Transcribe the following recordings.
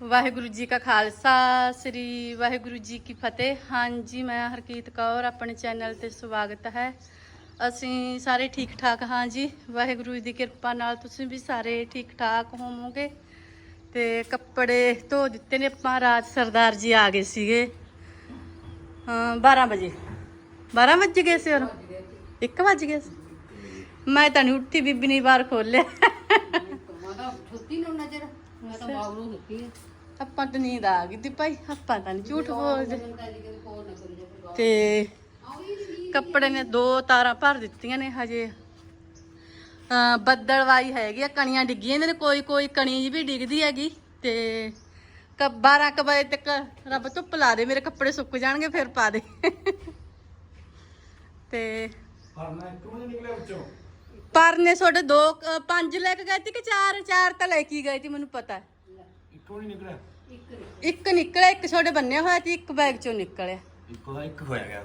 ਵਾਹਿਗੁਰੂ ਜੀ ਕਾ ਖਾਲਸਾ, ਸ੍ਰੀ ਵਾਹਿਗੁਰੂ ਜੀ ਕੀ ਫਤਿਹ। ਹਾਂਜੀ, ਮੈਂ ਹਰਕੀਤ ਕੌਰ, ਆਪਣੇ ਚੈਨਲ ਤੇ ਸਵਾਗਤ ਹੈ। ਅਸੀਂ ਸਾਰੇ ਠੀਕ ਠਾਕ ਹਾਂ ਜੀ। ਵਾਹਿਗੁਰੂ ਦੀ ਕਿਰਪਾ ਨਾਲ ਤੁਸੀਂ ਵੀ ਸਾਰੇ ਠੀਕ ਠਾਕ ਹੋਵੋਗੇ। ਤੇ ਕੱਪੜੇ ਧੋ ਦਿੱਤੇ ਨੇ ਆਪਾਂ, ਰਾਜ ਸਰਦਾਰ ਜੀ ਆ ਗਏ ਸੀਗੇ। ਹਾਂ 12 ਵਜੇ। 12 ਵਜੇ ਗਏ ਸੀ ਔਰ 1 ਵਜ ਗਏ ਸੀ? ਮੈਂ ਤਾਂ ਨਹੀਂ ਉੱਠੀ, ਬੀਬੀ ਨੇ ਬਾਹਰ ਖੋਲਿਆ ਮਾਦਾ ਛੁੱਟੀ ਨੂੰ ਨਜ਼ਰ। ਮੈਂ ਤਾਂ ਬਾਬਰੂ ਹੁੰਦੀ ਹੈ ਆਪਾਂ ਤਾਂ ਨੀਂਦ ਆ ਗਈ ਤੀ ਭਾਈ ਆਪਾਂ ਤਾਂ ਨਹੀਂ ਝੂਠ ਬੋਲਦੇ। ਨਾ ਤੇ ਕੱਪੜੇ ਨੇ ਦੋ ਤਾਰਾਂ ਭਰ ਦਿੱਤੀਆਂ ਨੇ ਹਜੇ। ਅਹ ਬੱਦਲਵਾਈ ਹੈਗੀ ਆ ਕਣੀਆਂ ਡਿੱਗੀਆਂ ਨੇ ਕੋਈ ਕੋਈ ਕਣੀ ਵੀ ਡਿੱਗਦੀ ਹੈਗੀ ਤੇ ਕ 12 ਕੁ ਵਜੇ ਤੱਕ ਰੱਬ ਧੁੱਪ ਲਾ ਦੇ ਮੇਰੇ ਕੱਪੜੇ ਸੁੱਕ ਜਾਣਗੇ ਫਿਰ ਪਾ ਦੇ। ਤੇ ਪਰਨਾ ਕਿਉਂ ਨਹੀਂ ਨਿਕਲਿਆ ਵਿੱਚੋਂ? ਪਰ ਨੇ ਤੁਹਾਡੇ ਦੋ ਪੰਜ ਲੈ ਕੇ ਗਏ ਸੀ ਕਿ ਚਾਰ? ਚਾਰ ਤਾਂ ਲੈ ਕੇ ਹੀ ਗਏ ਸੀ ਮੈਨੂੰ ਪਤਾ। ਹੈ। ਇੱਕੋ ਨਹੀਂ ਨਿਕਲਿਆ? ਇੱਕ ਨਿਕਲਿਆ ਇੱਕ ਛੋਟੇ ਬੰਨਿਆ ਹੋਇਆ ਸੀ ਇੱਕ ਬੈਗ ਚੋਂ ਨਿਕਲਿਆ। ਇੱਕੋ ਦਾ ਇੱਕ ਹੋਇਆ ਗਿਆ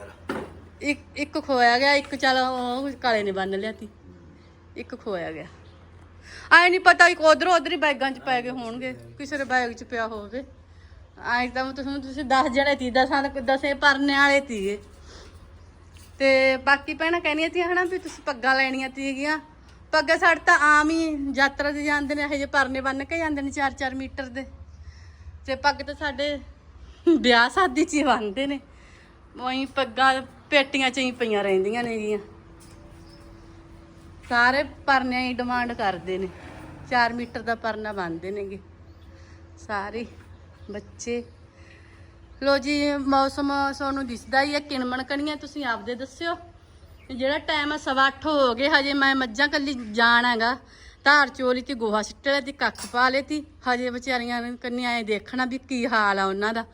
ਇੱਕ ਇੱਕ ਖੋਇਆ ਗਿਆ ਇੱਕ ਚੱਲ ਉਹ ਕਾਲੇ ਨੇ ਬੰਨ ਲਿਆ ਤੀ ਇੱਕ ਖੋਇਆ ਗਿਆ। ਆਏ ਨਹੀਂ ਪਤਾ ਇੱਕ ਉਧਰ ਉਧਰ ਹੀ ਬੈਗਾਂ 'ਚ ਪੈ ਗਏ ਹੋਣਗੇ ਕਿਸੇ ਦੇ ਬੈਗ 'ਚ ਪਿਆ ਹੋਵੇ। ਆਏ ਤਾਂ ਤੁਸੀਂ ਤੁਸੀਂ 10 ਜਣੇ ਤੀ ਦਸਾਂ ਦੇ ਦਸੇ ਪਰਨੇ ਵਾਲੇ ਤੀਗੇ ਤੇ ਬਾਕੀ ਭੈਣਾਂ ਕਹਿੰਦੀਆਂ ਤੀ ਹਨਾ ਵੀ ਤੁਸੀਂ ਪੱਗਾਂ ਲੈਣੀਆਂ ਤੀਗੀਆਂ। ਪੱਗਾਂ ਸਾਡੇ ਤਾਂ ਆਮ ਹੀ ਯਾਤਰਾ ਤੇ ਜਾਂਦੇ ਨੇ ਇਹੋ ਜਿਹੇ ਪਰਨੇ ਬੰਨ ਕੇ ਜਾਂਦੇ ਨੇ 4-4 ਮੀਟਰ ਦੇ। ਤੇ ਪੱਗ ਤਾਂ ਸਾਡੇ ਵਿਆਹ ਸ਼ਾਦੀ 'ਚ ਹੀ ਬੰਨਦੇ ਨੇ। ਉਹੀ ਪੱਗਾਂ ਪੇਟੀਆਂ 'ਚ ਹੀ ਪਈਆਂ ਰਹਿੰਦੀਆਂ ਨੇਗੀਆਂ। ਸਾਰੇ ਪਰਨਿਆਂ ਹੀ ਡਿਮਾਂਡ ਕਰਦੇ ਨੇ। 4 ਮੀਟਰ ਦਾ ਪਰਨਾ ਬੰਨਦੇ ਨੇਗੇ। ਸਾਰੇ ਬੱਚੇ। ਲੋ ਜੀ, ਮੌਸਮ ਤੁਹਾਨੂੰ ਦਿਸਦਾ ਹੀ ਹੈ। ਕਿਣਮਣ ਕਣੀਆਂ ਤੁਸੀਂ ਆਪਦੇ ਦੱਸਿਓ। ਜਿਹੜਾ ਟਾਈਮ ਆ ਸਵਾ ਅੱਠ ਹੋ ਗਏ, ਹਜੇ ਮੈਂ ਮੱਝਾਂ ਕੱਲੀ ਜਾਣ ਹੈਗਾ। ਧਾਰ ਚੋਲੀ ਤੇ ਗੋਹਾ ਸਿੱਟ ਲਿਆ ਤੇ ਕੱਖ ਪਾ ਲਏ ਹਜੇ ਵਿਚਾਰੀਆਂ ਨੇ ਕੰਨੀ ਆਏ ਦੇਖਣਾ ਵੀ ਕੀ ਹਾਲ ਆ ਉਹਨਾਂ ਦਾ।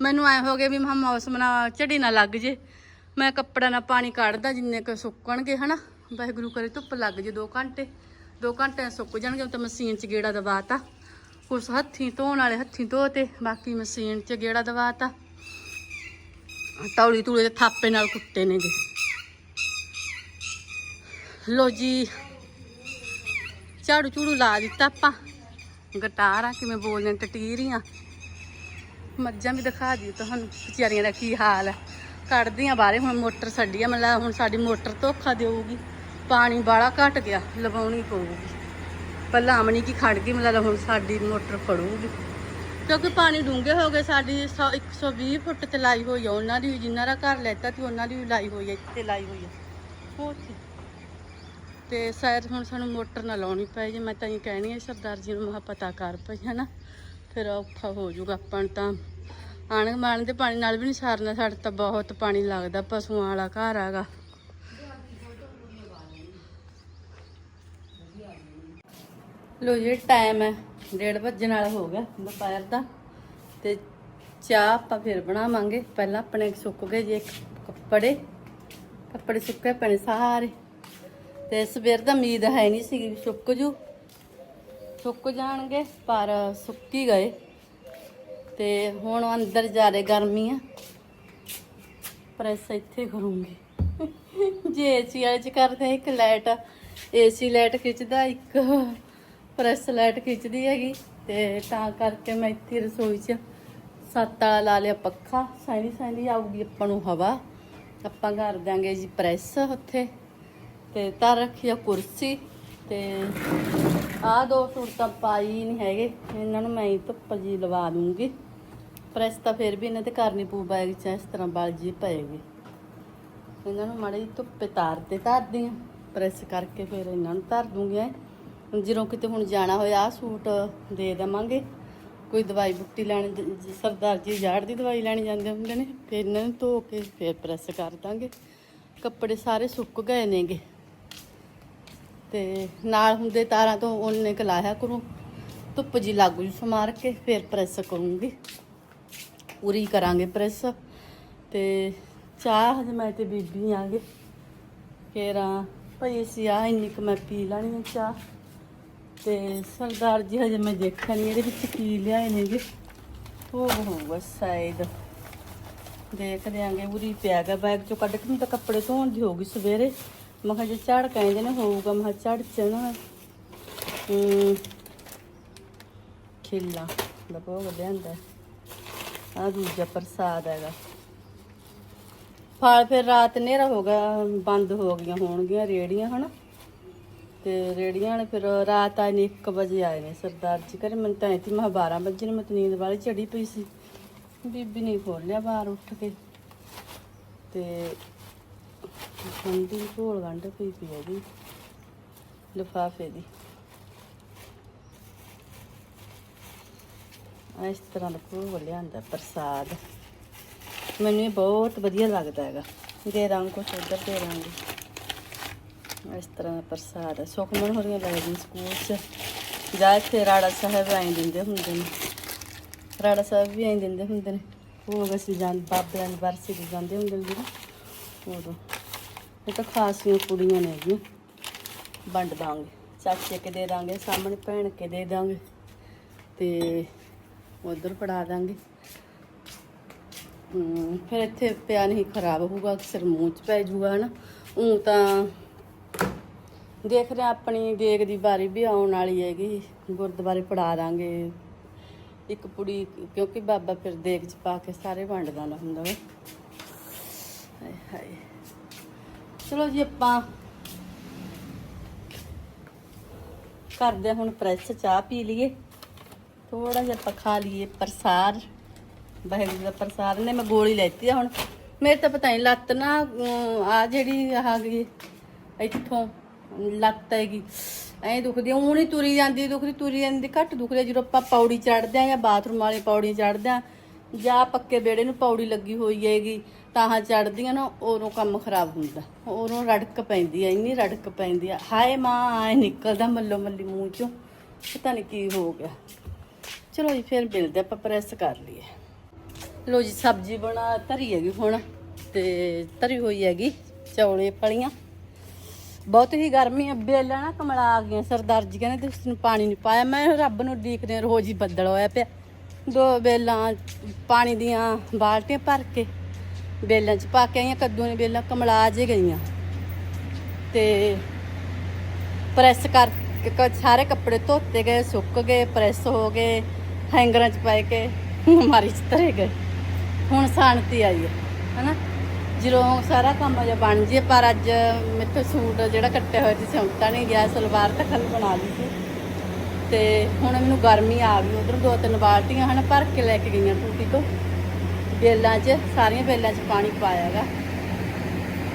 ਮੈਨੂੰ ਐ ਹੋ ਗਿਆ ਵੀ ਮਹਾ ਮੌਸਮ ਨਾ ਝੜੀ ਨਾ ਲੱਗ ਜੇ। ਮੈਂ ਕੱਪੜਾ ਨਾ ਪਾਣੀ ਕੱਢਦਾ, ਜਿੰਨੇ ਕੁ ਸੁੱਕਣਗੇ, ਹਨਾ। ਵਾਹਿਗੁਰੂ ਕਰੇ ਧੁੱਪ ਲੱਗ ਜੇ 2 ਘੰਟੇ। 2 ਘੰਟੇ ਸੁੱਕ ਜਾਣਗੇ ਤਾਂ ਮਸ਼ੀਨ 'ਚ ਗੇੜਾ ਦਵਾਤਾ। ਕੁਛ ਹੱਥੀਂ ਧੋਣ ਵਾਲੇ ਹੱਥੀਂ ਧੋਤੇ, ਬਾਕੀ ਮਸ਼ੀਨ 'ਚ ਗੇੜਾ ਦਵਾਤਾ। ਤੌਲੀ ਤੂਲੇ ਦੇ ਥਾਪੇ ਨਾਲ ਕੁੱਟੇ ਨੇਗੇ। ਲੋ ਜੀ ਝਾੜੂ ਝੂੜੂ ਲਾ ਦਿੱਤਾ ਆਪਾਂ। ਗਟਾਰ ਆ, ਕਿਵੇਂ ਬੋਲਦੇ ਟਟੀਰੀਆਂ। ਮੱਝਾਂ ਵੀ ਦਿਖਾ ਦਿਓ ਤੁਹਾਨੂੰ, ਵਿਚਾਰੀਆਂ ਦਾ ਕੀ ਹਾਲ ਹੈ ਕੱਢਦੀਆਂ ਬਾਹਰੇ, ਹੁਣ ਮੋਟਰ ਛੱਡੀ ਆ, ਮਤਲਬ ਹੁਣ ਸਾਡੀ ਮੋਟਰ ਧੋਖਾ ਦੇਊਗੀ। ਪਾਣੀ ਬਾਲਾ ਘਟ ਗਿਆ, ਲਵਾਉਣੀ ਪਊਗੀ। ਪਹਿਲਾਂ ਆਮਣੀ ਕੀ ਖੜ ਗਈ, ਮਤਲਬ ਹੁਣ ਸਾਡੀ ਮੋਟਰ ਫੜੂਗੀ। ਕਿਉਂਕਿ ਪਾਣੀ ਡੂੰਘੇ ਹੋ ਗਏ, ਸਾਡੀ 100 120 ਫੁੱਟ ਤੇ ਲਾਈ ਹੋਈ ਆ। ਉਹਨਾਂ ਦੀ ਵੀ ਜਿਨ੍ਹਾਂ ਦਾ ਘਰ ਲੈਤਾ ਤੇ ਉਹਨਾਂ ਦੀ ਵੀ ਲਾਈ ਹੋਈ ਆ, ਇੱਥੇ ਲਾਈ ਹੋਈ ਆ। ਉੱਥੇ ਤੇ ਸ਼ਾਇਦ ਹੁਣ ਸਾਨੂੰ ਮੋਟਰ ਨਾ ਲਾਉਣੀ ਪਏ ਜੇ ਮੈਂ ਤਾਂ ਇਹ ਕਹਿਣੀ ਹੈ ਸਰਦਾਰ ਜੀ ਨੂੰ ਮਹਾ ਪਤਾ ਕਰ ਪਈ, ਹਨਾ? ਫਿਰ ਔਖਾ ਹੋ ਜਾਊਗਾ ਆਪਾਂ ਨੂੰ ਤਾਂ। ਆਣ ਮਾਣ ਦੇ ਪਾਣੀ ਨਾਲ ਵੀ ਨਹੀਂ ਸਾਰਨਾ, ਸਾਡੇ ਤਾਂ ਬਹੁਤ ਪਾਣੀ ਲੱਗਦਾ, ਪਸ਼ੂਆਂ ਵਾਲਾ ਘਰ ਆਗਾ ਲੋ ਜੀ ਟਾਈਮ ਹੈ 1:30 ਵਜਣ ਵਾਲਾ ਹੋ ਗਿਆ ਦੁਪਹਿਰ ਦਾ। ਤੇ ਚਾਹ ਆਪਾਂ ਫਿਰ ਬਣਾਵਾਂਗੇ। ਪਹਿਲਾਂ ਆਪਣੇ ਸੁੱਕ ਗਏ ਜੇ ਕੱਪੜੇ। ਕੱਪੜੇ ਸੁੱਕੇ ਪਏ ਸਾਰੇ। ਤੇ ਸਵੇਰ ਦਾ ਉਮੀਦ ਹੈ ਨਹੀਂ ਸੀ ਸੁੱਕ ਜੂ। ਸੁੱਕ ਜਾਣਗੇ, ਪਰ ਸੁੱਕੀ ਗਏ। ਤੇ ਹੁਣ ਅੰਦਰ ਜਾ ਰਹੇ ਗਰਮੀ ਆ ਪ੍ਰੈਸ ਇੱਥੇ ਕਰੂੰਗੀ। ਜੇ ਏਸੀ ਵਾਲੇ ਚ ਕਰਦੇ, ਇੱਕ ਲਾਈਟ, ਏਸੀ ਲਾਈਟ ਖਿੱਚਦਾ, ਇੱਕ ਪ੍ਰੈਸ ਲਾਈਟ ਖਿੱਚਦੀ ਹੈਗੀ। ਤੇ ਤਾਂ ਕਰਕੇ ਮੈਂ ਇੱਥੇ ਰਸੋਈ 'ਚ ਸੱਤ ਵਾਲਾ ਲਾ ਲਿਆ ਪੱਖਾ। ਸੈਂਦੀ ਸੈਂਦੀ ਆਊਗੀ ਆਪਾਂ ਨੂੰ ਹਵਾ। ਆਪਾਂ ਕਰ ਦਾਂਗੇ ਜੀ ਪ੍ਰੈਸ ਉੱਥੇ। ਤੇ ਤਾਂ ਰੱਖੀ ਆ ਕੁਰਸੀ ਤੇ ਆਹ ਦੋ ਸੂਟ ਤਾਂ ਪਾਈ ਨਹੀਂ ਹੈਗੇ। ਇਹਨਾਂ ਨੂੰ ਮੈਂ ਹੀ ਧੁੱਪ ਜੀ ਲਵਾ ਦੂੰਗੀ ਪ੍ਰੈਸ ਤਾਂ ਫਿਰ ਵੀ ਇਹਨਾਂ ਤੇ ਕਰਨੀ ਪਊ ਬੈਗ ਚ, ਇਸ ਤਰ੍ਹਾਂ ਬਲ ਜੀ ਪਏਗੀ। ਇਹਨਾਂ ਨੂੰ ਮਾੜੀ ਜਿਹੀ ਧੁੱਪੇ ਤਾਰ ਤੇ ਧਰਦੀ ਆ। ਪ੍ਰੈਸ ਕਰਕੇ ਫਿਰ ਇਹਨਾਂ ਨੂੰ ਧਰ ਦੂੰਗੀ ਜਦੋਂ ਕਿਤੇ ਹੁਣ ਜਾਣਾ ਹੋਇਆ, ਆਹ ਸੂਟ ਦੇ ਦੇਵਾਂਗੇ। ਕੋਈ ਦਵਾਈ ਬੁੱਟੀ ਲੈਣ ਸਰਦਾਰ ਜੀ ਜਾੜ ਦੀ ਦਵਾਈ ਲੈਣ ਜਾਂਦੇ ਹੁੰਦੇ ਨੇ। ਫਿਰ ਇਹਨਾਂ ਨੂੰ ਧੋ ਕੇ ਫਿਰ ਪ੍ਰੈਸ ਕਰ ਦਾਂਗੇ। ਕੱਪੜੇ ਸਾਰੇ ਸੁੱਕ ਗਏ ਨੇਗੇ। ਤੇ ਨਾਲ ਹੁੰਦੇ ਤਾਰਾਂ ਤੋਂ ਉਹਨੇ ਕ ਲਾਇਆ ਕਰੂੰ। ਧੁੱਪ ਜੀ ਲਾਗੂ ਜੀ ਸਮਾਰ ਕੇ ਫਿਰ ਪ੍ਰੈਸ ਕਰੂੰਗੀ। ਪੂਰੀ ਕਰਾਂਗੇ ਪ੍ਰੈਸ। ਤੇ ਚਾਹ ਹਜੇ ਮੈਂ ਤੇ ਬੀਬੀ ਆਂਗੇ। ਫਿਰ ਆ, ਭਈ ਅਸੀਂ ਆ ਇੰਨੀ ਕੁ ਮੈਂ ਪੀ ਲੈਣੀ ਆ ਚਾਹ। ਤੇ ਸਰਦਾਰ ਜੀ ਹਜੇ ਮੈਂ ਦੇਖਿਆ ਨਹੀਂ ਇਹਦੇ ਵਿੱਚ ਕੀ ਲਿਆਏ ਨੇਗੇ। ਉਹ ਹੋਊਗਾ ਸ਼ਾਇਦ। ਦੇਖ ਦਿਆਂਗੇ, ਉਰੀ ਪਿਆ ਗਾ ਬੈਗ ਚੋਂ ਕੱਢ ਕੇ ਨੂੰ ਤਾਂ ਕੱਪੜੇ ਧੋਣ ਦੀ ਹੋਊਗੀ ਸਵੇਰੇ। ਮੈਂ ਕਿਹਾ ਜੇ ਝੜ ਕਹਿੰਦੇ ਨੇ ਹੋਊਗਾ, ਮੈਂ ਕਿਹਾ ਝੜ ਚ ਨਾ ਹੂੰ। ਖਿੱਲਾ ਦਾ ਭੋਗ ਲਿਆਂਦਾ ਆ ਦੂਜਾ ਪ੍ਰਸਾਦ ਹੈਗਾ। ਫਲ ਫਿਰ ਰਾਤ ਹਨੇਰਾ ਹੋ ਗਿਆ, ਬੰਦ ਹੋ ਗਈਆਂ ਹੋਣਗੀਆਂ ਰੇੜੀਆਂ ਹਨਾ? ਤੇ ਰੇੜੀਆਂ ਵਾਲੇ ਫਿਰ ਰਾਤ ਆਏ ਨੇ 1 ਵਜੇ ਆਏ ਨੇ ਸਰਦਾਰ ਜੀ ਘਰੇ। ਮੈਨੂੰ ਤਾਂ ਇੱਥੇ ਮੈਂ 12 ਵਜੇ ਨੂੰ ਮੈਂ ਨੀਂਦ ਵਾਲੀ ਚੜੀ ਪਈ ਸੀ। ਬੀਬੀ ਨੇ ਖੋਲਿਆ ਬਾਹਰ ਉੱਠ ਕੇ। ਤੇ ਠੰਡੀ ਘੋਲ ਗੰਢ ਪਈ ਪਈ ਇਹਦੀ, ਲਿਫਾਫੇ ਦੀ। ਇਸ ਤਰ੍ਹਾਂ ਦਾ ਭੋਗ ਲਿਆਂਦਾ ਪ੍ਰਸਾਦ। ਮੈਨੂੰ ਇਹ ਬਹੁਤ ਵਧੀਆ ਲੱਗਦਾ ਹੈਗਾ। ਦੇ ਰੰਗ ਕੁਛ ਉਧਰ ਦੇ ਰੰਗ। ਇਸ ਤਰ੍ਹਾਂ ਦਾ ਪ੍ਰਸਾਦ ਸੁਖਮਨ ਹੋਰੀਆਂ ਲੱਗਦੀ ਸਕੂਲ 'ਚ। ਜਾ ਇੱਥੇ ਰਾੜਾ ਸਾਹਿਬ ਆਈ ਦਿੰਦੇ ਹੁੰਦੇ ਨੇ। ਰਾੜਾ ਸਾਹਿਬ ਵੀ ਆਈ ਦਿੰਦੇ ਹੁੰਦੇ ਨੇ। ਉਹ ਅਸੀਂ ਜਾਂ ਬਾਬਿਆਂ ਦੀ ਬਰਸੀ ਜਾਂਦੇ ਹੁੰਦੇ ਨੇ ਨਾ, ਉਦੋਂ। ਇਹ ਤਾਂ ਖਾਸੀਆਂ ਕੁੜੀਆਂ ਨੇ ਜੀ। ਵੰਡ ਦਾਂਗੇ। ਚਾਚੇ ਕੇ ਦੇ ਦਾਂਗੇ, ਸਾਹਮਣੇ ਭੈਣ ਕੇ ਦੇ ਦਾਂਗੇ, ਤੇ ਉਧਰ ਪੜਾ ਦਾਂਗੇ। ਫਿਰ ਇੱਥੇ ਪਿਆ ਨਹੀਂ ਖਰਾਬ ਹੋਊਗਾ ਅਕਸਰ ਮੂੰਹ ਚ ਪੈ ਜਾਊਗਾ ਹਨਾ। ਉਹ ਤਾਂ ਦੇਖ ਰਹੇ ਆਪਣੀ ਦੇਗ ਦੀ ਵਾਰੀ ਵੀ ਆਉਣ ਵਾਲੀ ਹੈਗੀ। ਗੁਰਦੁਆਰੇ ਪੜਾ ਦਾਂਗੇ। ਇੱਕ ਪੁੜੀ ਕਿਉਂਕਿ ਬਾਬਾ ਫਿਰ ਦੇਗ ਚ ਪਾ ਕੇ ਸਾਰੇ ਵੰਡਦਾ ਨਾ ਹੁੰਦਾ ਵਾ। ਹਾਏ ਹਾਏ। ਚਲੋ ਜੀ ਆਪਾਂ ਕਰਦੇ ਹੁਣ ਪ੍ਰੈਸ ਚਾਹ ਪੀ ਲਈਏ। ਥੋੜਾ ਜਿਹਾ ਆਪਾਂ ਖਾ ਲਈਏ ਪ੍ਰਸਾਰ ਵਾਹਿਗੁਰੂ ਦਾ ਪ੍ਰਸਾਦ ਨੇ ਮੈਂ ਗੋਲੀ ਲੈਤੀ ਆ ਹੁਣ। ਮੇਰੇ ਤਾਂ ਪਤਾ ਨਹੀਂ, ਲੱਤ ਨਾ ਆ ਜਿਹੜੀ ਆ ਗਈ ਇੱਥੋਂ ਲੱਤ ਹੈਗੀ, ਐਂ ਦੁਖਦੀ ਉਹ ਨਹੀਂ ਤੁਰੀ ਜਾਂਦੀ, ਦੁਖਦੀ, ਤੁਰੀ ਜਾਂਦੀ, ਘੱਟ ਦੁਖਦੀ ਜਦੋਂ ਆਪਾਂ ਪੌੜੀ ਚੜਦੇ ਆ ਜਾਂ ਬਾਥਰੂਮ ਵਾਲੀ ਪੌੜੀ ਚੜਦੇ ਆ ਜਾਂ ਪੱਕੇ ਵਿਹੜੇ ਨੂੰ ਪੌੜੀ ਲੱਗੀ ਹੋਈ ਹੈਗੀ ਤਾਹਾਂ ਚੜਦੀਆਂ ਨਾ ਉਦੋਂ ਕੰਮ ਖਰਾਬ ਹੁੰਦਾ। ਉਦੋਂ ਰੜਕ ਪੈਂਦੀ ਹੈ ਇੰਨੀ ਰੜਕ ਪੈਂਦੀ ਆ। ਹਾਏ ਮਾਂ ਆਏ ਨਿਕਲਦਾ ਮੱਲੋ ਮੱਲੀ ਮੂੰਹ ਚੋਂ। ਪਤਾ ਨਹੀਂ ਕੀ ਹੋ ਗਿਆ। ਚਲੋ ਜੀ ਫਿਰ ਮਿਲਦੇ ਆਪਾਂ ਪ੍ਰੈਸ ਕਰ ਲਈਏ। ਲੋ ਜੀ ਸਬਜ਼ੀ ਬਣਾ ਧਰੀ ਹੈਗੀ ਹੁਣ ਤੇ ਧਰੀ ਹੋਈ ਹੈਗੀ ਚੌਲੇ ਫਲੀਆਂ। ਬਹੁਤ ਹੀ ਗਰਮੀ ਆ ਬੇਲਾਂ ਨਾ ਕਮਲਾ ਆ ਗਈਆਂ ਸਰਦਾਰ ਜੀ ਕਹਿੰਦੇ ਤੁਸੀਂ ਨੂੰ ਪਾਣੀ ਨਹੀਂ ਪਾਇਆ। ਮੈਂ ਰੱਬ ਨੂੰ ਉਡੀਕਦੇ ਹਾਂ, ਰੋਜ਼ ਹੀ ਬੱਦਲ ਹੋਇਆ ਪਿਆ। ਦੋ ਬੇਲਾਂ ਪਾਣੀ ਦੀਆਂ ਬਾਲਟੀਆਂ ਭਰ ਕੇ ਬੇਲਾਂ 'ਚ ਪਾ ਕੇ ਆਈਆਂ, ਕੱਦੂ ਦੀਆਂ ਬੇਲਾਂ ਕਮਲਾ ਜੇ ਗਈਆਂ। ਤੇ ਪ੍ਰੈਸ ਕਰ ਸਾਰੇ ਕੱਪੜੇ ਧੋਤੇ ਗਏ, ਸੁੱਕ ਗਏ ਪ੍ਰੈਸ ਹੋ ਗਏ ਹੈਂਗਰਾਂ 'ਚ ਪਾਏ ਕੇ ਮਾਰੀ 'ਚ ਧਰੇ ਗਏ। ਹੁਣ ਸ਼ਾਂਤੀ ਆਈ ਹੈ, ਹਨਾ? ਜਦੋਂ ਸਾਰਾ ਕੰਮ ਜਿਹਾ ਬਣ ਜੇ, ਪਰ ਅੱਜ ਮੇਥੇ ਸੂਟ ਜਿਹੜਾ ਕੱਟਿਆ ਹੋਇਆ ਸੀ, ਸਿਉਂਤਾ ਨਹੀਂ ਗਿਆ, ਸਲਵਾਰ ਤਾਂ ਖਲ ਬਣਾ ਲਈ ਸੀ। ਤੇ ਹੁਣ ਮੈਨੂੰ ਗਰਮੀ ਆ ਗਈ, ਉਧਰ ਦੋ ਤਿੰਨ ਬਾਲਟੀਆਂ ਹਨ, ਭਰ ਕੇ ਲੈ ਕੇ ਗਈਆਂ ਟੂਟੀ ਤੋਂ। ਬੇਲਾਂ 'ਚ, ਸਾਰੀਆਂ ਬੇਲਾਂ 'ਚ ਪਾਣੀ ਪਾਇਆਗਾ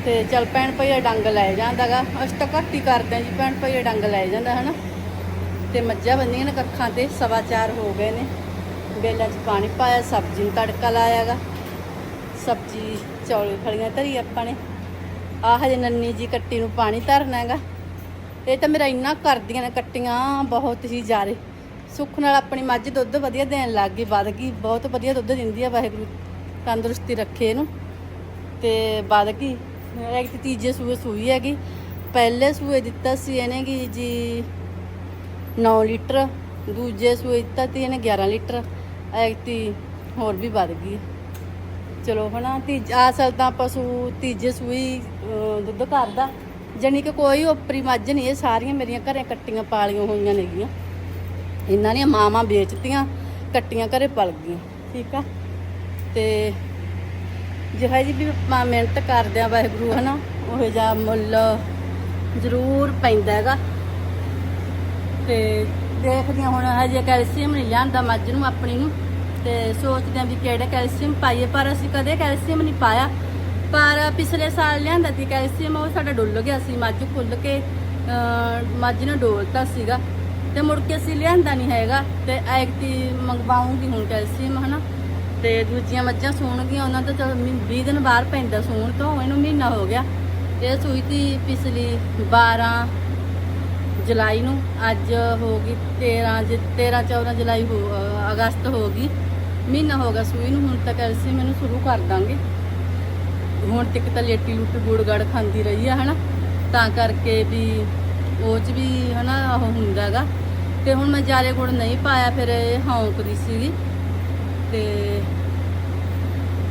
ਤੇ ਚਲ ਭੈਣ ਭਈਆ ਡੰਗ ਲੈ ਜਾਂਦਾਗਾ। ਅਸੀਂ ਤਾਂ ਘੱਟ ਹੀ ਕਰਦੇ ਹਾਂ ਜੀ, ਭੈਣ ਭਈਆ ਡੰਗ ਲੈ ਜਾਂਦਾ, ਹਨਾ। ਤੇ ਮੱਝਾਂ ਬੰਨੀਆਂ ਨੇ ਕੱਖਾਂ ਤੇ, ਸਵਾ ਚਾਰ ਹੋ ਗਏ ਨੇ। ਬੇਲਾਂ 'ਚ ਪਾਣੀ ਪਾਇਆ, ਸਬਜ਼ੀ ਨੂੰ ਤੜਕਾ ਲਾਇਆਗਾ ਸਬਜ਼ੀ ਚੌਲ ਫਲੀਆਂ ਧਰੀ ਆਪਾਂ ਨੇ। ਆਹ ਹਜੇ ਨੰਨੀ ਜੀ ਕੱਟੀ ਨੂੰ ਪਾਣੀ ਧਰਨਾ ਹੈਗਾ ਇਹ ਤਾਂ ਮੇਰਾ ਇੰਨਾ ਕਰਦੀਆਂ ਨੇ ਕੱਟੀਆਂ, ਬਹੁਤ ਹੀ ਜ਼ਿਆਦੇ। ਸੁੱਖ ਨਾਲ ਆਪਣੀ ਮੱਝ ਦੁੱਧ ਵਧੀਆ ਦੇਣ ਲੱਗ ਗਈ, ਵੱਧ ਗਈ, ਬਹੁਤ ਵਧੀਆ ਦੁੱਧ ਦਿੰਦੀ ਆ ਵਾਹਿਗੁਰੂ, ਤੰਦਰੁਸਤੀ ਰੱਖੇ ਇਹਨੂੰ। ਤੇ ਵੱਧ ਗਈ ਇੱਕ ਤੀਜੇ ਸੂਏ ਸੂਈ ਹੈਗੀ। ਪਹਿਲੇ ਸੂਏ ਦਿੱਤਾ ਸੀ ਇਹਨੇ ਕਿ ਜੀ 9 ਲੀਟਰ, ਦੂਜੇ ਸੂਏ ਦਿੱਤਾ ਤੀ ਇਹਨੇ 11 ਲੀਟਰ। ਐਕਤੀ ਹੋਰ ਵੀ ਵੱਧ ਗਈ। ਚਲੋ ਹਨਾ, ਤੀਜਾ ਅਸਲ ਤਾਂ ਪਸ਼ੂ ਤੀਜੇ ਸੂਈ ਦੁੱਧ ਕਰਦਾ ਜਾਣੀ ਕਿ ਕੋਈ ਉਪਰੀ ਮੱਝ ਨਹੀਂ, ਇਹ ਸਾਰੀਆਂ ਮੇਰੀਆਂ ਘਰੇ ਕੱਟੀਆਂ ਪਾਲੀਆਂ ਹੋਈਆਂ ਨੇਗੀਆਂ। ਇਹਨਾਂ ਦੀਆਂ ਮਾਵਾਂ ਵੇਚਤੀਆਂ, ਕੱਟੀਆਂ ਘਰੇ ਪਲ ਗਈਆਂ, ਠੀਕ ਆ? ਤੇ ਜਿਹੜਾ ਜੀ ਵੀ ਆਪਾਂ ਮਿਹਨਤ ਕਰਦੇ ਆ ਵਾਹਿਗੁਰੂ, ਹਨਾ? ਉਹ ਜਿਹਾ ਮੁੱਲ ਜ਼ਰੂਰ ਪੈਂਦਾ ਹੈਗਾ। ਤੇ ਦੇਖਦੇ ਹਾਂ ਹੁਣ, ਹਜੇ ਕੈਲਸ਼ੀਅਮ ਨਹੀਂ ਲਿਆਂਦਾ ਮੱਝ ਨੂੰ, ਆਪਣੀ ਨੂੰ। ਤੇ ਸੋਚਦੇ ਹਾਂ ਵੀ ਕਿਹੜਾ ਕੈਲਸ਼ੀਅਮ ਪਾਈਏ, ਪਰ ਅਸੀਂ ਕਦੇ ਕੈਲਸ਼ੀਅਮ ਨਹੀਂ ਪਾਇਆ। ਪਰ ਪਿਛਲੇ ਸਾਲ ਲਿਆਂਦਾ ਸੀ ਕੈਲਸ਼ੀਅਮ ਉਹ ਸਾਡਾ ਡੁੱਲ ਗਿਆ ਸੀ, ਮੱਝ ਖੁੱਲ ਕੇ ਮੱਝ ਨੇ ਡੋਲਤਾ ਸੀਗਾ ਤੇ ਮੁੜ ਕੇ ਅਸੀਂ ਲਿਆਂਦਾ ਨਹੀਂ ਹੈਗਾ ਤੇ ਐਕਟੀ ਮੰਗਵਾਉਂਗੀ ਹੁਣ ਕੈਲਸ਼ੀਅਮ ਹਨਾ। ਤੇ ਦੂਜੀਆਂ ਮੱਝਾਂ ਸੂਣਗੀਆਂ, ਉਹਨਾਂ ਤੋਂ ਚਲ 20 ਦਿਨ ਬਾਹਰ ਪੈਂਦਾ ਸੂਣ ਤੋਂ, ਇਹਨੂੰ ਮਹੀਨਾ ਹੋ ਗਿਆ। ਇਹ ਸੂਈ ਤੀ ਪਿਛਲੀ 12 ਜੁਲਾਈ ਨੂੰ, ਅੱਜ ਹੋ ਗਈ 13 ਜ 13 14 ਜੁਲਾਈ ਹੋ ਅਗਸਤ ਹੋ ਗਈ। ਮਹੀਨਾ ਹੋ ਗਿਆ ਸੂਈ ਨੂੰ, ਹੁਣ ਤੱਕ ਅਸੀਂ ਮੈਨੂੰ ਸ਼ੁਰੂ ਕਰ ਦਾਂਗੇ। ਹੁਣ ਤੱਕ ਤਾਂ ਲੇਟੀ ਲੁੱਟੀ ਗੁੜ ਗੜ ਖਾਂਦੀ ਰਹੀ ਆ, ਹਨਾ? ਤਾਂ ਕਰਕੇ ਵੀ ਉਹ ਚ ਵੀ, ਹਨਾ, ਉਹ ਹੁੰਦਾਗਾ ਤੇ ਹੁਣ ਮੈਂ ਜਾਲੇ ਗੁੜ ਨਹੀਂ ਪਾਇਆ, ਫਿਰ ਇਹ ਹੌਂਕਦੀ ਸੀਗੀ। ਤੇ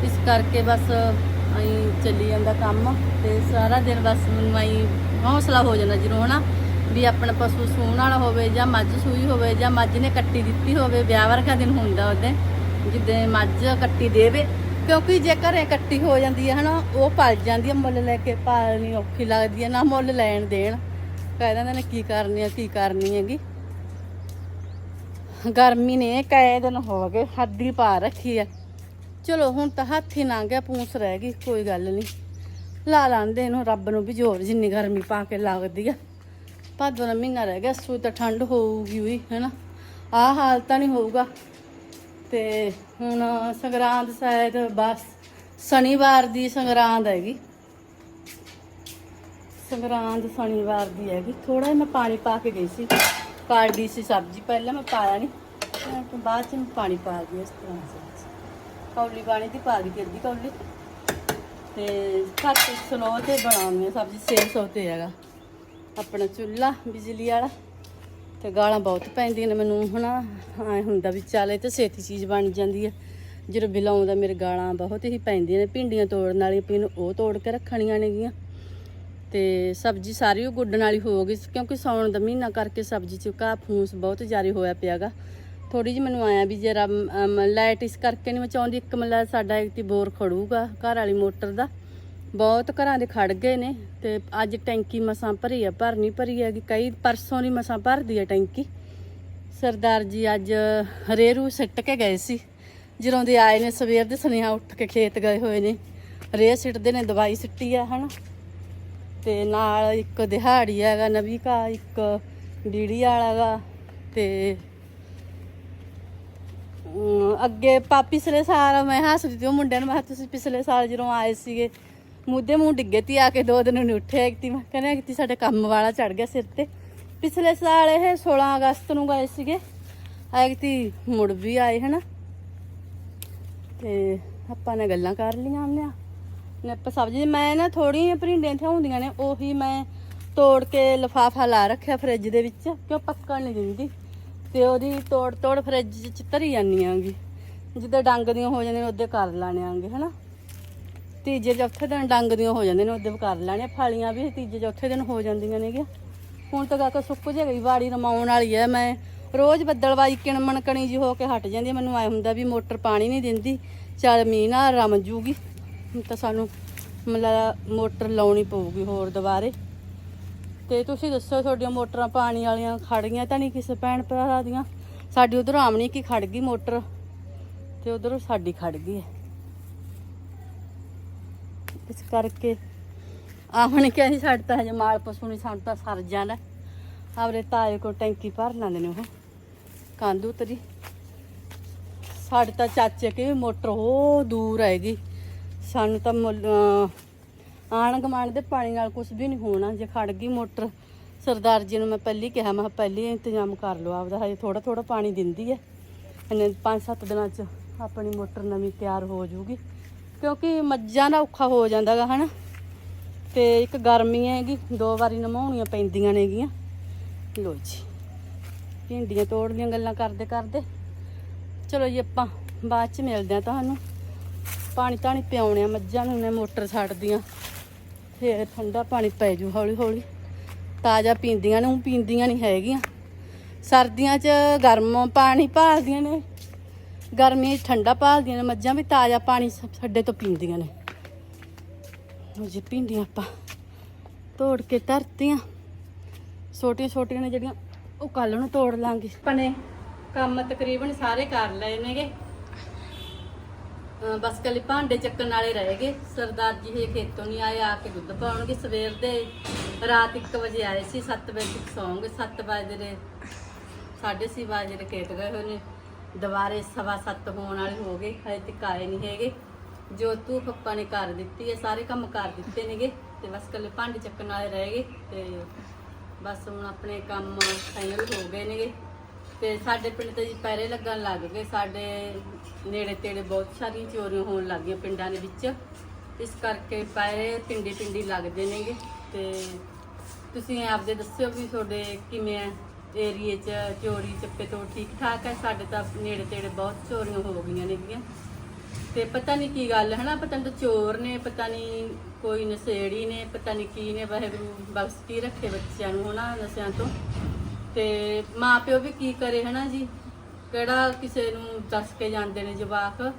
ਇਸ ਕਰਕੇ ਬਸ ਐਂ ਚੱਲੀ ਜਾਂਦਾ ਕੰਮ, ਤੇ ਸਾਰਾ ਦਿਨ ਬਸ ਮੈਨੂੰ ਐਂ ਹੌਸਲਾ ਹੋ ਜਾਂਦਾ ਜਦੋਂ, ਹਨਾ? ਵੀ ਆਪਣਾ ਪਸ਼ੂ ਸੂਣ ਵਾਲਾ ਹੋਵੇ ਜਾਂ ਮੱਝ ਸੂਈ ਹੋਵੇ ਜਾਂ ਮੱਝ ਨੇ ਕੱਟੀ ਦਿੱਤੀ ਹੋਵੇ, ਵਿਆਹ ਵਰਗਾ ਦਿਨ ਹੁੰਦਾ ਉਹਦੇ, ਜਿੱਦਾਂ ਮੱਝ ਕੱਟੀ ਦੇਵੇ। ਕਿਉਂਕਿ ਜੇ ਘਰੇ ਇਕੱਠੀ ਹੋ ਜਾਂਦੀ ਹੈ, ਹਨਾ, ਉਹ ਪਲ ਜਾਂਦੀ ਹੈ ਮੁੱਲ ਲੈ ਕੇ ਪਾਲਣੀ ਔਖੀ ਲੱਗਦੀ ਹੈ, ਨਾ ਮੁੱਲ ਲੈਣ ਦੇਣ। ਕਹਿ ਦਿੰਦੇ ਨੇ, ਕੀ ਕਰਨੀ ਹੈ, ਕੀ ਕਰਨੀ ਹੈਗੀ। ਗਰਮੀ ਨੇ ਕਈ ਦਿਨ ਹੋ ਗਏ, ਹੱਦੀ ਪਾ ਰੱਖੀ ਹੈ। ਚਲੋ, ਹੁਣ ਤਾਂ ਹੱਥ ਹੀ ਲੰਘ ਗਿਆ ਪੂੰਸ ਰਹਿ ਗਈ, ਕੋਈ ਗੱਲ ਨਹੀਂ। ਲਾ ਲਾਂਦੇ ਇਹਨੂੰ, ਰੱਬ ਨੂੰ ਵੀ ਜ਼ੋਰ, ਜਿੰਨੀ ਗਰਮੀ ਪਾ ਕੇ ਲੱਗਦੀ ਆ। ਭਾਦੋਂ ਦਾ ਮਹੀਨਾ ਰਹਿ ਗਿਆ ਸੂ ਤਾਂ ਠੰਡ ਹੋਊਗੀ ਵੀ ਹੈਨਾ। ਆਹ ਹਾਲ ਤਾਂ ਨਹੀਂ ਹੋਊਗਾ। ਤੇ ਹੁਣ ਸੰਗਰਾਂਦ ਸ਼ਾਇਦ ਬਸ ਸ਼ਨੀਵਾਰ ਦੀ ਸੰਗਰਾਂਦ ਹੈਗੀ। ਸੰਗਰਾਂਦ ਸ਼ਨੀਵਾਰ ਦੀ ਹੈਗੀ। ਥੋੜਾ ਜਿਹਾ ਮੈਂ ਪਾਣੀ ਪਾ ਕੇ ਗਈ ਸੀ। ਕਾੜਦੀ ਸੀ ਸਬਜ਼ੀ ਪਹਿਲਾਂ ਮੈਂ ਪਾਇਆ ਨਹੀਂ ਬਾਅਦ ਚ ਮੈਂ ਪਾਣੀ ਪਾ ਗਈ ਇਸ ਤਰ੍ਹਾਂ ਕੌਲੀ ਪਾਣੀ ਦੀ ਪਾ ਗਈ ਅੱਧੀ ਕੌਲੀ। ਤੇ ਘੱਟ ਸਲੋ ਤੇ ਬਣਾਉਣੀ ਆ ਸਬਜ਼ੀ। ਸੇਲ ਸੌ ਤੇ ਹੈਗਾ। ਆਪਣਾ ਚੁੱਲ੍ਹਾ, ਬਿਜਲੀ ਵਾਲਾ। ਤੇ ਗਾਲਾਂ ਬਹੁਤ ਪੈਂਦੀਆਂ ਨੇ ਮੈਨੂੰ, ਹਨਾ? ਐ ਹੁੰਦਾ ਵੀ ਚੱਲ ਇਹ ਤਾਂ ਛੇਤੀ ਚੀਜ਼ ਬਣ ਜਾਂਦੀ ਹੈ ਜਦੋਂ ਬਿੱਲ ਆਉਂਦਾ ਮੇਰੇ ਗਾਲਾਂ ਬਹੁਤ ਹੀ ਪੈਂਦੀਆਂ ਨੇ, ਭਿੰਡੀਆਂ ਤੋੜਨ ਵਾਲੀ ਪਈ ਉਹ ਤੋੜ ਕੇ ਰੱਖਣੀਆਂ ਨੇਗੀਆਂ। ਤੇ ਸਬਜ਼ੀ ਸਾਰੀ ਉਹ ਗੁੱਡਣ ਵਾਲੀ ਹੋ ਗਈ ਕਿਉਂਕਿ ਸਾਉਣ ਦਾ ਮਹੀਨਾ ਕਰਕੇ ਸਬਜ਼ੀ ਚ ਘਾਹ ਫੂਸ ਬਹੁਤ ਜ਼ਿਆਦਾ ਹੋਇਆ ਪਿਆਗਾ। ਥੋੜੀ ਜਿਹੀ ਮੈਨੂੰ ਆਇਆ ਵੀ ਜਰਾ ਲਾਈਟ ਇਸ ਕਰਕੇ ਨਹੀਂ ਮਚਾਉਂਦੀ, ਇੱਕ ਮਤਲਬ ਸਾਡਾ ਇੱਕ ਬੋਰ ਖੜੂਗਾ ਘਰ ਵਾਲੀ ਮੋਟਰ ਦਾ। ਬਹੁਤ ਘਰਾਂ ਦੇ ਖੜ ਗਏ ਨੇ ਤੇ ਅੱਜ ਟੈਂਕੀ ਮਸਾਂ ਭਰੀ ਆ ਭਰਨੀ ਭਰੀ ਹੈਗੀ। ਕਈ ਪਰਸੋਂ ਦੀ ਮਸਾਂ ਭਰਦੀ ਆ ਟੈਂਕੀ। ਸਰਦਾਰ ਜੀ ਅੱਜ ਰੇਰੂ ਸਿੱਟ ਕੇ ਗਏ ਸੀ। ਜਦੋਂ ਦੇ ਆਏ ਨੇ, ਸਵੇਰ ਦੇ ਸੁਨੇਹਾ ਉੱਠ ਕੇ ਖੇਤ ਗਏ ਹੋਏ ਨੇ। ਰੇ ਸਿੱਟਦੇ ਨੇ, ਦਵਾਈ ਸਿੱਟੀ ਆ, ਹਨਾ। ਤੇ ਨਾਲ ਇੱਕ ਦਿਹਾੜੀ ਹੈਗਾ, ਨਵੀ ਕਾ ਇੱਕ ਡੀੜੀ ਵਾਲਾ ਗਾ, ਤੇ ਅੱਗੇ ਪਾ ਪਿਛਲੇ ਸਾਲ ਮੈਂ ਹੱਸਦੀ ਤੇ ਉਹ ਮੁੰਡਿਆਂ ਨੂੰ, ਮੈਂ ਕਿਹਾ, ਤੁਸੀਂ ਪਿਛਲੇ ਸਾਲ ਜਦੋਂ ਆਏ ਸੀਗੇ ਮੁੱਦੇ ਮੂੰਹ ਡਿੱਗੇ ਤੀ ਆ ਕੇ ਦੋ ਦਿਨ ਨਹੀਂ ਉੱਠਿਆ ਕਿ ਮੈਂ ਕਹਿੰਦਾ ਕਿ ਸਾਡੇ ਕੰਮ ਵਾਲਾ ਚੜ ਗਿਆ ਸਿਰ ਤੇ। ਪਿਛਲੇ ਸਾਲ ਇਹ 16 ਅਗਸਤ ਨੂੰ ਗਏ ਸੀਗੇ। ਐਗਤੀ ਮੁੜ ਵੀ ਆਏ, ਹਨਾ। ਤੇ ਆਪਾਂ ਨੇ ਗੱਲਾਂ ਕਰ ਲੀਆਂ ਉਹਨੇ ਨੇ ਸਬਜ਼ੀ ਮੈਂ ਨਾ ਥੋੜੀਆਂ ਭਰਿੰਡੀਆਂ ਇੱਥੇ ਹੁੰਦੀਆਂ ਨੇ, ਉਹੀ ਮੈਂ ਤੋੜ ਕੇ ਲਫਾਫਾ ਲਾ ਰੱਖਿਆ ਫ੍ਰਿਜ ਦੇ ਵਿੱਚ, ਕਿਉਂ ਪੱਕਣ ਨਹੀਂ ਦਿੰਦੀ। ਤੇ ਉਹਦੀ ਤੋੜ ਤੋੜ ਫ੍ਰਿਜ 'ਚ ਧਰੀ ਜਾਂਦੀ ਆਂਗੀ। ਜਿੱਦਾਂ ਡੰਗ ਦੀਆਂ ਹੋ ਜਾਂਦੀਆਂ, ਉਹਦੇ ਕਰ ਲਾਣੇ ਆਂਗੇ, ਹਨਾ। ਤੀਜੇ ਚੌਥੇ ਦਿਨ ਡੰਗ ਦੀਆਂ ਹੋ ਜਾਂਦੀਆਂ ਨੇ, ਉਹਦੇ ਕਰ ਲੈਣੇ ਫਲੀਆਂ ਵੀ ਤੀਜੇ ਚੌਥੇ ਦਿਨ ਹੋ ਜਾਂਦੀਆਂ ਨੇਗੀਆਂ। ਹੁਣ ਤਾਂ ਕਾਕਾ ਸੁੱਕ ਜੇ ਗਈ, ਵਾੜੀ ਰਮਾਉਣ ਵਾਲੀ ਐ ਮੈਂ ਰੋਜ਼ ਬੱਦਲਵਾਈ ਕਿਣ ਮਣਕਣੀ ਜੀ ਹੋ ਕੇ ਹਟ ਜਾਂਦੀ ਮੈਨੂੰ ਐ ਹੁੰਦਾ ਵੀ ਮੋਟਰ ਪਾਣੀ ਨਹੀਂ ਦਿੰਦੀ, ਚੱਲ ਮੀਂਹ ਨਾਲ ਰਮ ਜੂਗੀ। ਤਾਂ ਸਾਨੂੰ ਮਤਲਬ ਮੋਟਰ ਲਾਉਣੀ ਪਊਗੀ ਹੋਰ ਦੁਬਾਰੇ। ਤੇ ਤੁਸੀਂ ਦੱਸੋ, ਤੁਹਾਡੀਆਂ ਮੋਟਰਾਂ ਪਾਣੀ ਵਾਲੀਆਂ ਖੜ ਗਈਆਂ ਤਾਂ ਨਹੀਂ ਕਿਸੇ ਭੈਣ ਭਰਾ ਦੀਆਂ? ਸਾਡੀ ਉਧਰ ਆਮਣੀ ਕੀ ਖੜ ਗਈ ਮੋਟਰ? ਤੇ ਉਧਰ ਸਾਡੀ ਖੜ ਗਈ ਹੈ। ਇਸ ਕਰਕੇ ਆਹਣ ਕਹਿੰਦੀ ਸਾਡੇ ਤਾਂ ਹਜੇ, ਮਾਲ ਪਸ਼ੂ ਨਹੀਂ ਸਾਨੂੰ ਤਾਂ ਸਰ ਜਾਂਦਾ ਆਪਰੇ ਤਾਏ ਕੋ ਟੈਂਕੀ ਭਰ ਲੈਂਦੇ ਨੇ ਉਹ। ਕੰਧ ਉਤਰੀ। ਸਾਡੇ ਤਾਂ ਚਾਚੇ ਕੇ ਮੋਟਰ ਉਹ ਦੂਰ ਹੈਗੀ। ਸਾਨੂੰ ਤਾਂ ਮੁੱਲ- ਆਣ ਗਮਾਣ ਦੇ ਪਾਣੀ ਨਾਲ ਕੁਝ ਵੀ ਨਹੀਂ ਹੋਣਾ। ਜੇ ਖੜ ਗਈ ਮੋਟਰ, ਸਰਦਾਰ ਜੀ ਨੂੰ ਮੈਂ ਪਹਿਲੀ ਕਿਹਾ, ਮੈਂ ਕਿਹਾ ਪਹਿਲੀ ਇੰਤਜ਼ਾਮ ਕਰ ਲਓ ਆਪਦਾ, ਹਜੇ ਥੋੜਾ ਥੋੜਾ ਪਾਣੀ ਦਿੰਦੀ ਹੈ। ਇਹਨੇ 5-7 ਦਿਨਾਂ ਚ ਆਪਣੀ ਮੋਟਰ ਨਵੀਂ ਤਿਆਰ ਹੋ ਜਾਊਗੀ। ਕਿਉਂਕਿ ਮੱਝਾਂ ਦਾ ਔਖਾ ਹੋ ਜਾਂਦਾਗਾ, ਹਨਾ? ਤੇ ਇੱਕ ਗਰਮੀ ਹੈਗੀ, ਦੋ ਵਾਰੀ ਨਮਾਉਣੀਆਂ ਪੈਂਦੀਆਂ ਨੇਗੀਆਂ ਲੋ ਜੀ, ਭਿੰਡੀਆਂ ਤੋੜ ਦੀਆਂ ਗੱਲਾਂ ਕਰਦੇ ਕਰਦੇ। ਚਲੋ ਜੀ, ਆਪਾਂ ਬਾਅਦ ਚ ਮਿਲਦੇ ਆ ਤੁਹਾਨੂੰ। ਪਾਣੀ ਤਾਣੀ ਪਿਆਉਣੇ ਆ ਮੱਝਾਂ ਨੂੰ, ਮੈਂ ਮੋਟਰ ਛੱਡਦੀਆਂ ਫੇਰ ਠੰਡਾ ਪਾਣੀ ਪੈ ਜੂ ਹੌਲੀ ਹੌਲੀ। ਤਾਜ਼ਾ ਪੀਂਦੀਆਂ ਨੇ ਉਹ ਪੀਂਦੀਆਂ ਨਹੀਂ ਹੈਗੀਆਂ। ਸਰਦੀਆਂ 'ਚ ਗਰਮ ਪਾਣੀ ਭਾਲਦੀਆਂ ਨੇ। ਗਰਮੀ 'ਚ ਠੰਡਾ ਭਾਲਦੀਆਂ ਨੇ, ਮੱਝਾਂ ਵੀ ਤਾਜ਼ਾ ਪਾਣੀ ਸਾਡੇ ਤੋਂ ਪੀਂਦੀਆਂ ਨੇ। ਉਹ ਜੀ, ਭਿੰਡੀਆਂ ਆਪਾਂ ਤੋੜ ਕੇ ਧਰਤੀਆਂ। ਛੋਟੀਆਂ ਛੋਟੀਆਂ ਨੇ ਜਿਹੜੀਆਂ, ਉਹ ਕੱਲ ਨੂੰ ਤੋੜ ਲਾਂਗੇ। ਪਨੇ ਕੰਮ ਤਕਰੀਬਨ ਸਾਰੇ ਕਰ ਲਏ ਨੇਗੇ। ਅਹ ਬਸ ਕੱਲੇ ਭਾਂਡੇ ਚੱਕਣ ਵਾਲੇ ਰਹਿ ਗਏ। ਸਰਦਾਰ ਜੀ ਇਹ ਖੇਤੋਂ ਨਹੀਂ ਆਏ, ਆ ਕੇ ਦੁੱਧ ਪਾਉਣਗੇ। ਸਵੇਰ ਦੇ ਰਾਤ 1 ਵਜੇ ਆਏ ਸੀ 7 ਵਜੇ ਸੌਂਗੇ। 7 ਵਜੇ ਦੇ 6:30 ਵਜੇ ਦੇ ਖੇਤ ਗਏ ਹੋਏ ਨੇ। ਦੁਬਾਰੇ ਸਵਾ 7 ਹੋਣ ਵਾਲੇ ਹੋ ਗਏ, ਹਜੇ ਤੱਕ ਆਏ ਨਹੀਂ ਹੈਗੇ। ਜੋ ਤੂੰ ਪੱਪਾ ਨੇ ਕਰ ਦਿੱਤੀ ਹੈ, ਸਾਰੇ ਕੰਮ ਕਰ ਦਿੱਤੇ ਨੇਗੇ ਤੇ ਬਸ ਕੱਲੇ ਭਾਂਡੇ ਚੱਕਣ ਵਾਲੇ ਰਹਿ ਗਏ ਤੇ ਬਸ ਹੁਣ ਆਪਣੇ ਕੰਮ ਫਾਈਨਲ ਹੋ ਗਏ ਨੇਗੇ। ਤੇ ਸਾਡੇ ਪਿੰਡ ਤੇ ਜੀ ਪੈਰੇ ਲੱਗਣ ਲੱਗ ਗਏ। ਸਾਡੇ ਨੇੜੇ ਤੇੜੇ ਬਹੁਤ ਸਾਰੀਆਂ ਚੋਰੀਆਂ ਹੋਣ ਲੱਗ ਗਈਆਂ ਪਿੰਡਾਂ ਦੇ ਵਿੱਚ। ਇਸ ਕਰਕੇ ਪੈਰੇ ਪਿੰਡੀ ਪਿੰਡੀ ਲੱਗਦੇ ਨੇਗੇ ਤੇ ਤੁਸੀਂ ਆਪਦੇ ਦੱਸਿਓ ਵੀ ਤੁਹਾਡੇ ਕਿਵੇਂ ਹੈ ਏਰੀਏ 'ਚ, ਚੋਰੀ, ਚੱਪੇ ਤੋਂ ਠੀਕ ਠਾਕ ਹੈ। ਸਾਡੇ ਤਾਂ ਨੇੜੇ ਤੇੜੇ ਬਹੁਤ ਚੋਰੀਆਂ ਹੋ ਗਈਆਂ ਨੇਗੀਆਂ ਤੇ ਪਤਾ ਨਹੀਂ ਕੀ ਗੱਲ ਹੈ ਨਾ ਪਤਾ ਨਹੀਂ ਚੋਰ ਨੇ, ਪਤਾ ਨਹੀਂ ਕੋਈ ਨਸ਼ੇੜੀ ਨੇ, ਪਤਾ ਨਹੀਂ ਕੀ ਨੇ। ਵਾਹਿਗੁਰੂ ਬਖਸ਼ ਕੀ ਰੱਖੇ ਬੱਚਿਆਂ ਨੂੰ ਹਨਾ, ਨਸ਼ਿਆਂ ਤੋਂ। ਤੇ ਮਾਪਿਓ ਵੀ ਕੀ ਕਰੇ, ਹਨਾ ਜੀ? ਕਿਹੜਾ ਕਿਸੇ ਨੂੰ ਦੱਸ ਕੇ ਜਾਂਦੇ ਨੇ ਜਵਾਕ?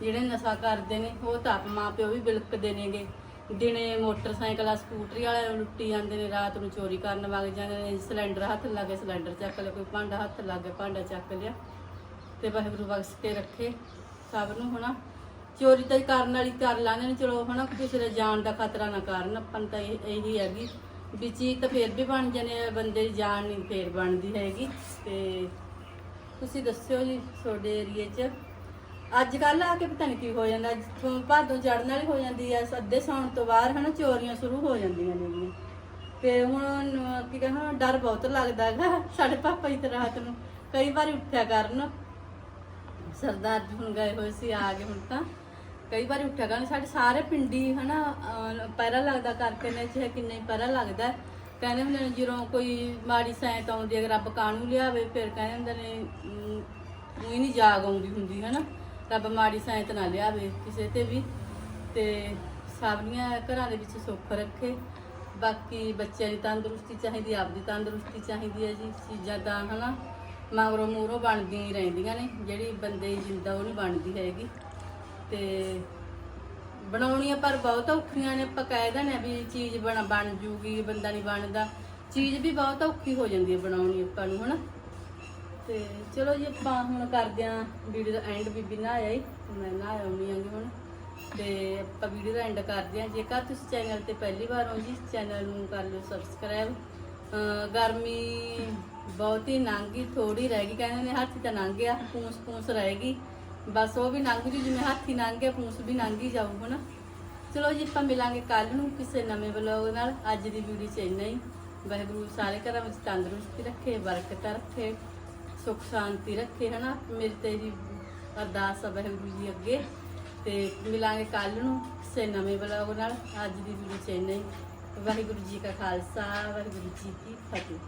ਜਿਹੜੇ ਨਸ਼ਾ ਕਰਦੇ ਨੇ, ਉਹ ਤਾਂ ਆਪ ਮਾਪਿਓ ਵੀ ਬਿਲਕਦੇ ਨੇਗੇ। ਦਿਨੇ ਮੋਟਰਸਾਈਕਲਾਂ ਸਕੂਟਰੀ ਵਾਲੇ ਲੁੱਟੀ ਜਾਂਦੇ ਨੇ, ਰਾਤ ਨੂੰ ਚੋਰੀ ਕਰਨ ਵਗ ਜਾਂਦੇ ਨੇ, ਸਿਲੰਡਰ ਹੱਥ ਲੱਗੇ ਸਿਲੰਡਰ ਚੱਕ ਲਿਆ, ਕੋਈ ਭਾਂਡਾ ਹੱਥ ਲੱਗੇ ਭਾਂਡਾ ਚੱਕ ਲਿਆ ਤੇ ਵਾਹਿਗੁਰੂ ਬਖਸ਼ ਕੇ ਰੱਖੇ ਸਭ ਨੂੰ, ਹਨਾ। ਚੋਰੀ ਤਾਂ ਕਰਨ ਵਾਲੀ ਕਰ ਲਾਂਦੇ ਨੇ, ਚਲੋ, ਹਨਾ, ਕਿਸੇ ਦੇ ਜਾਨ ਦਾ ਖਤਰਾ ਨਾ ਕਰਨ, ਆਪਾਂ ਨੂੰ ਤਾਂ ਇਹ- ਇਹੀ ਹੈਗੀ ਵੀ ਚੀਜ਼ ਤਾਂ ਫੇਰ ਵੀ ਬਣ ਜਾਣੇ ਬੰਦੇ ਦੀ ਜਾਨ ਨਹੀਂ ਫੇਰ ਬਣਦੀ ਹੈਗੀ ਤੇ ਤੁਸੀਂ ਦੱਸਿਓ ਜੀ, ਤੁਹਾਡੇ ਏਰੀਏ 'ਚ ਅੱਜ ਕੱਲ ਆ ਕੇ ਪਤਾ ਨਹੀਂ ਕੀ ਹੋ ਜਾਂਦਾ ਜਿੱਥੋਂ ਭਾਦੋਂ ਚੜਨ ਵਾਲੀ ਹੋ ਜਾਂਦੀ ਐ ਅੱਧੇ ਸੌਣ ਤੋਂ ਬਾਅਦ ਹਨਾ ਚੋਰੀਆਂ ਸ਼ੁਰੂ ਹੋ ਜਾਂਦੀਆਂ ਨੇ ਤੇ ਹੁਣ ਕੀ ਕਹਿੰਦਾ ਡਰ ਬਹੁਤ ਲੱਗਦਾ ਹੈਗਾ ਸਾਡੇ ਪਾਪਾ ਜੀ ਤੇ ਰਾਤ ਨੂੰ ਕਈ ਵਾਰੀ ਉੱਠਿਆ ਕਰਨ। ਸਰਦਾਰ ਜੀ ਹੁਣ ਗਏ ਹੋਏ ਸੀ ਆ ਗਏ ਹੁਣ ਤਾਂ। ਕਈ ਵਾਰੀ ਉੱਠਿਆ ਕਰਨ ਸਾਡੇ ਸਾਰੇ ਪਿੰਡੀ ਹਨਾ ਅਹ, ਪਹਿਰਾ ਲੱਗਦਾ ਕਰਕੇ ਨੇ ਚਾਹੇ ਕਿੰਨੇ ਪਹਿਰਾ ਲੱਗਦਾ। ਕਹਿੰਦੇ ਹੁੰਦੇ ਨੇ ਜਦੋਂ ਕੋਈ ਮਾੜੀ ਸੈਂਤ ਆਉਂਦੀ ਹੈ ਰੱਬ ਕਾਣੂ ਲਿਆਵੇ ਫਿਰ ਕਹਿੰਦੇ ਹੁੰਦੇ ਨੇ ਉਹੀ ਨਹੀਂ ਜਾਗ ਆਉਂਦੀ ਹੁੰਦੀ ਹਨਾ। ਰੱਬ ਮਾੜੀ ਸੈਂਤ ਨਾ ਲਿਆਵੇ ਕਿਸੇ ਤੇ ਵੀ। ਤੇ ਸਾਰੀਆਂ ਘਰਾਂ ਦੇ ਵਿੱਚ ਸੁੱਖ ਰੱਖੇ। ਬਾਕੀ ਬੱਚਿਆਂ ਦੀ ਤੰਦਰੁਸਤੀ ਚਾਹੀਦੀ, ਆਪਦੀ ਤੰਦਰੁਸਤੀ ਚਾਹੀਦੀ ਹੈ ਜੀ, ਚੀਜ਼ਾਂ ਤਾਂ, ਹਨਾ। ਮਗਰੋਂ ਮੂਰੋਂ ਬਣਦੀਆਂ ਹੀ ਰਹਿੰਦੀਆਂ ਨੇ, ਜਿਹੜੀ ਬੰਦੇ ਦੀ ਜਿੰਦਾ ਉਹ ਨਹੀਂ ਬਣਦੀ ਹੈਗੀ। ਤੇ ਬਣਾਉਣੀਆਂ ਪਰ ਬਹੁਤ ਔਖੀਆਂ ਨੇ, ਆਪਾਂ ਕਹਿ ਦਿੰਦੇ ਆ ਵੀ ਚੀਜ਼ ਬਣ ਬਣ ਜੂਗੀ, ਬੰਦਾ ਨਹੀਂ ਬਣਦਾ। ਚੀਜ਼ ਵੀ ਬਹੁਤ ਔਖੀ ਹੋ ਜਾਂਦੀ ਹੈ ਬਣਾਉਣੀ ਆਪਾਂ ਨੂੰ, ਹਨਾ। ਤੇ ਚਲੋ ਜੀ, ਆਪਾਂ ਹੁਣ ਕਰਦੇ ਆਂ ਵੀਡੀਓ ਦਾ ਐਂਡ ਬੀਬੀ ਨਾ ਹੀ ਮੈਂ ਨਾ ਆਉਣੀ ਆਂਗੀ ਹੁਣ। ਤੇ ਆਪਾਂ ਵੀਡੀਓ ਦਾ ਐਂਡ ਕਰਦੇ ਆਂ ਜੇਕਰ ਤੁਸੀਂ ਚੈਨਲ ਤੇ ਪਹਿਲੀ ਵਾਰ ਹੋ ਜੀ ਚੈਨਲ ਨੂੰ ਕਰ ਲਿਓ ਸਬਸਕ੍ਰਾਈਬ ਗਰਮੀ ਬਹੁਤ ਹੀ ਲੰਘੀ ਥੋੜੀ ਰਹਿ ਗਈ। ਕਹਿੰਦੇ ਨੇ ਹੱਥ ਤਾਂ ਲੰਘ ਗਿਆ ਪੂੰਸ ਪੂੰਸ ਗਈ। ਬਸ ਉਹ ਵੀ ਲੰਘ ਜੂ, ਜਿਵੇਂ ਹੱਥੀ ਲੰਘ ਗਿਆ ਪੂੰਸ ਵੀ ਲੰਘ ਹੀ ਜਾਊ, ਹਨਾ। ਚਲੋ ਜੀ, ਆਪਾਂ ਮਿਲਾਂਗੇ ਕੱਲ ਨੂੰ ਕਿਸੇ ਨਵੇਂ ਵਲੌਗ ਨਾਲ। ਅੱਜ ਦੀ ਵੀਡੀਓ ਚ ਇੰਨਾ ਹੀ। ਵਾਹਿਗੁਰੂ ਸਾਰੇ ਘਰਾਂ ਵਿੱਚ ਤੰਦਰੁਸਤੀ ਰੱਖੇ, ਬਰਕਤ ਰੱਖੇ। ਸੁਖ ਸ਼ਾਂਤੀ ਰੱਖੇ, ਹਨਾ? ਮੇਰੇ ਤੇ ਜੀ ਅਰਦਾਸ ਆ ਵਾਹਿਗੁਰੂ ਜੀ ਅੱਗੇ। ਤੇ ਮਿਲਾਂਗੇ ਕੱਲ ਨੂੰ ਕਿਸੇ ਨਵੇਂ ਵਲੌਗ ਨਾਲ। ਅੱਜ ਦੀ ਵੀਡੀਓ ਚ ਇੰਨਾ ਹੀ। ਵਾਹਿਗੁਰੂ ਜੀ ਕਾ ਖਾਲਸਾ, ਵਾਹਿਗੁਰੂ ਜੀ ਕੀ ਫਤਿਹ।